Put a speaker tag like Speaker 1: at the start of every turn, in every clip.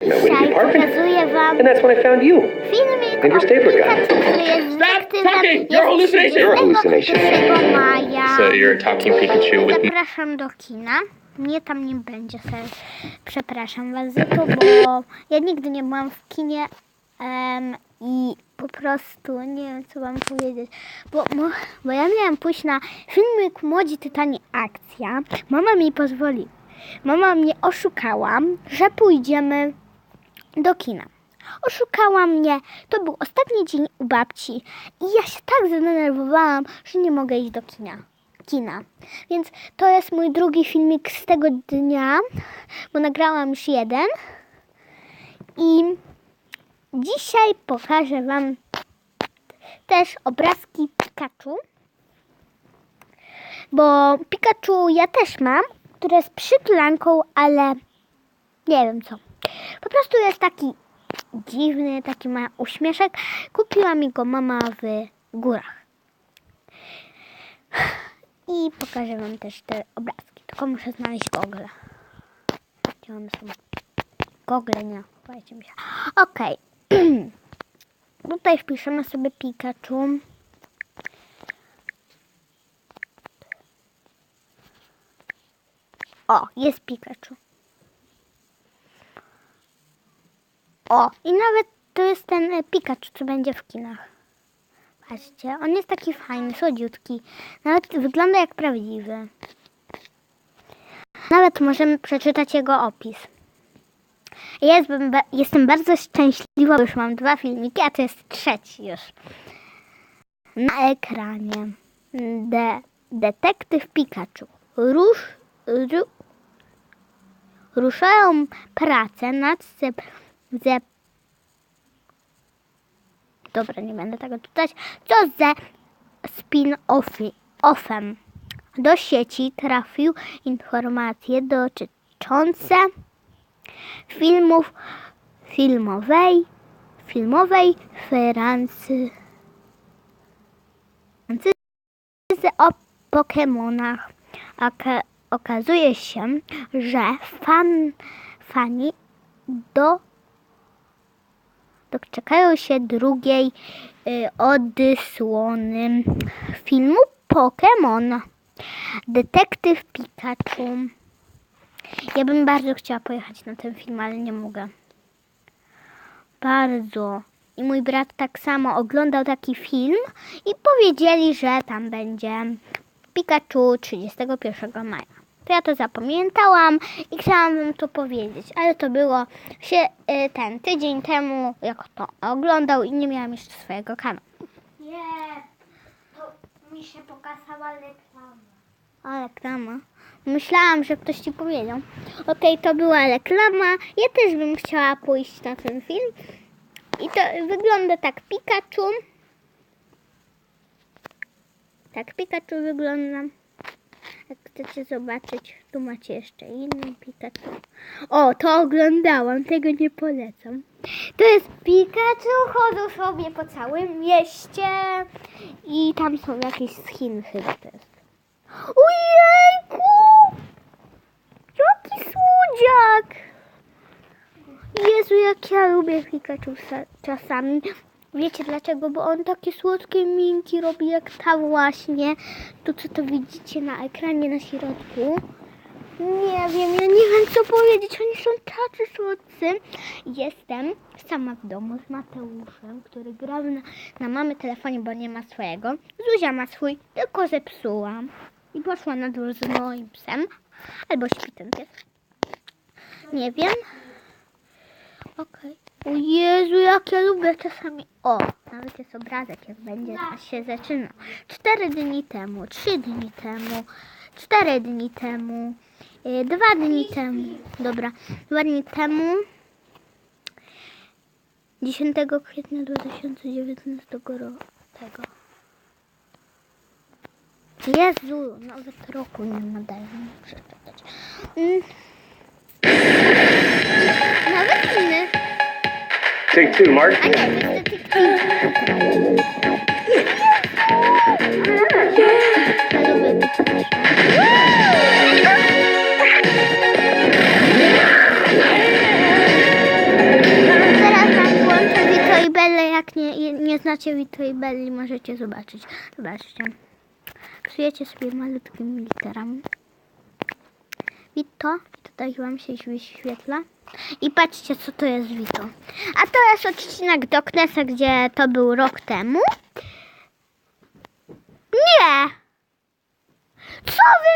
Speaker 1: No,
Speaker 2: Dzisiaj
Speaker 1: parking.
Speaker 2: pokazuję wam
Speaker 1: And that's when I found you.
Speaker 2: filmik
Speaker 1: And your stapler gun.
Speaker 2: Pikachu, który jest
Speaker 3: You're hallucination.
Speaker 1: You're a hallucination.
Speaker 2: 31 maja.
Speaker 3: So you're a talking Pikachu with
Speaker 2: Zapraszam do kina. Mnie tam nie będzie, ser. Przepraszam was za to, bo ja nigdy nie byłam w kinie em, i po prostu nie wiem, co wam powiedzieć. Bo, bo, bo ja miałam pójść na filmik Młodzi Tytani Akcja. Mama mi pozwoli. Mama mnie oszukała, że pójdziemy do kina. Oszukała mnie. To był ostatni dzień u babci i ja się tak zdenerwowałam, że nie mogę iść do kina. Kina. Więc to jest mój drugi filmik z tego dnia, bo nagrałam już jeden. I dzisiaj pokażę Wam też obrazki Pikachu. Bo Pikachu ja też mam, które jest przytulanką, ale nie wiem co. Po prostu jest taki dziwny, taki ma uśmieszek. Kupiła mi go mama w górach. I pokażę wam też te obrazki. Tylko muszę znaleźć gogle. Gdzie one są? Gogle, nie. Chowajcie mi się. Okej. Tutaj wpiszemy sobie Pikachu. O, jest Pikachu. O, i nawet to jest ten e, Pikachu, co będzie w kinach. Patrzcie, on jest taki fajny, słodziutki. Nawet wygląda jak prawdziwy. Nawet możemy przeczytać jego opis. Ja jestem, jestem bardzo szczęśliwa, bo już mam dwa filmiki, a to jest trzeci już. Na ekranie. De, detektyw Pikachu. Rusz, ru, ruszają pracę nad ze, ze Dobra, nie będę tego czytać. Co ze spin-offem? Do sieci trafił informacje dotyczące filmów filmowej filmowej Francyzy o Pokemonach. Oka- okazuje się, że fan, fani do doczekają się drugiej y, filmu Pokémon. Detektyw Pikachu. Ja bym bardzo chciała pojechać na ten film, ale nie mogę. Bardzo. I mój brat tak samo oglądał taki film i powiedzieli, że tam będzie Pikachu 31 maja. To ja to zapamiętałam i chciałam wam to powiedzieć, ale to było się y, ten tydzień temu, jak to oglądał i nie miałam jeszcze swojego kanału. Nie, to mi się pokazała reklama. A reklama? Myślałam, że ktoś ci powiedział. Okej, to była reklama. Ja też bym chciała pójść na ten film. I to wygląda tak Pikachu. Tak Pikachu wygląda. Chcecie zobaczyć, tu macie jeszcze inny Pikachu. O, to oglądałam, tego nie polecam. To jest Pikachu, chodzą sobie po całym mieście i tam są jakieś z Chin chyba jest. Ojejku! Jaki słodziak! Jezu, jak ja lubię Pikachu sa- czasami. Wiecie dlaczego? Bo on takie słodkie minki robi jak ta właśnie. To co to widzicie na ekranie na środku. Nie wiem, ja nie wiem co powiedzieć. Oni są tacy słodcy. Jestem sama w domu z Mateuszem, który gra na, na mamy telefonie, bo nie ma swojego. Zuzia ma swój, tylko zepsułam. I poszła na dwór z moim psem. Albo śpi ten pies. Nie wiem. Okej. O Jezu, jak ja lubię czasami. O, nawet jest obrazek, jak będzie się zaczyna. Cztery dni temu, trzy dni temu, cztery dni temu, y, dwa dni temu. Dobra, dwa dni temu. 10 kwietnia 2019 roku. Tego. Jezu, nawet roku nie nadaje mi przeczytać. Mm.
Speaker 1: Take two, Mark.
Speaker 2: I know, take Teraz mam włączę Wito i Jak nie, nie znacie Wito i Belli, możecie zobaczyć. Zobaczcie. Psujecie sobie malutkimi literami. Vito. I tutaj wam się wyświetla. I patrzcie, co to jest Vito. A to jest odcinek do Knesa, gdzie to był rok temu. Nie! Co wy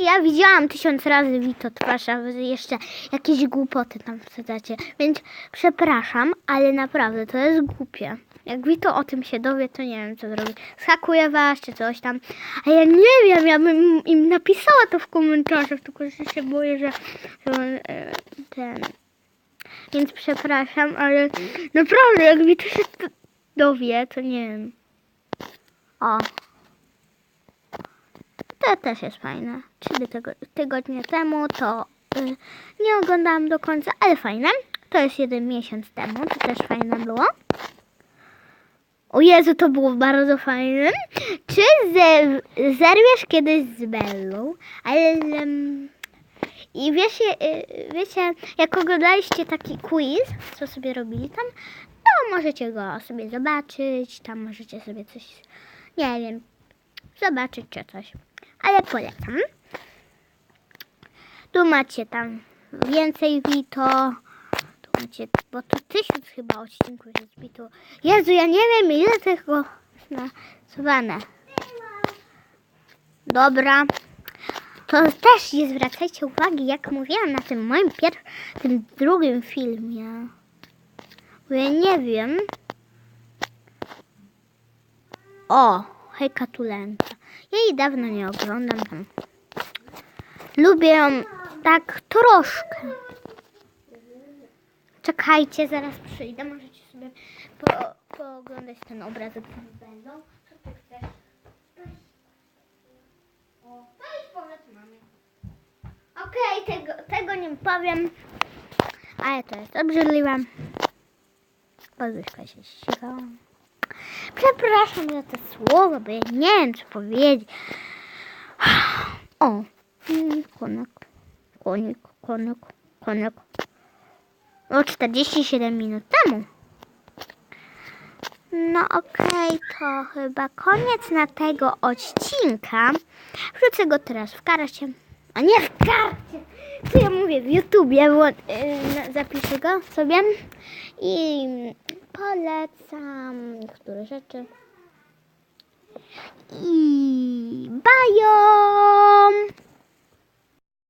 Speaker 2: Ja widziałam tysiąc razy Wito twarz, a wy jeszcze jakieś głupoty tam wsadzacie. Więc przepraszam, ale naprawdę to jest głupie. Jak Wito o tym się dowie, to nie wiem co zrobić. Schakuje was czy coś tam. A ja nie wiem, ja bym im napisała to w komentarzach, tylko że się boję, że, że e, ten... Więc przepraszam, ale naprawdę jak Wito się dowie, to nie wiem. O. To też jest fajne. Czyli tego, tygodnie temu to y, nie oglądałam do końca, ale fajne. To jest jeden miesiąc temu, to też fajne było. O Jezu, to było bardzo fajne. Czy ze, zerwiesz kiedyś z Bellą? Ale... em, I wiecie, y, wiecie, jak oglądaliście taki quiz, co sobie robili tam, to możecie go sobie zobaczyć, tam możecie sobie coś, nie wiem, zobaczyć czy coś. Ale polecam. Tu macie tam więcej Vito. Tu macie, bo to tysiąc chyba odcinków jest Vito. Jezu, ja nie wiem ile tego nazywane. Dobra. To też nie zwracajcie uwagi, jak mówiłam na tym moim pierwszym, tym drugim filmie. Bo ja nie wiem. O, hejka Tulenta. Jej dawno nie oglądam tam. Lubię ją tak troszkę. Czekajcie, zaraz przyjdę. Możecie sobie po, pooglądać ten obrazek Belą. Co ty chcesz? To. Okej, tego, tego nie powiem. Ale to jest obrzydliwe. Podwyżka się. Przepraszam za te słowa, bo ja nie wiem, co powiedzieć. O, mm, konek, konik, konek, konek. O, 47 minut temu. No okej, to chyba koniec na tego odcinka. Wrzucę go teraz w karcie. A nie w karcie! Co ja mówię? W YouTubie, bo yy, zapiszę go sobie. I polecam niektóre rzeczy. I bają!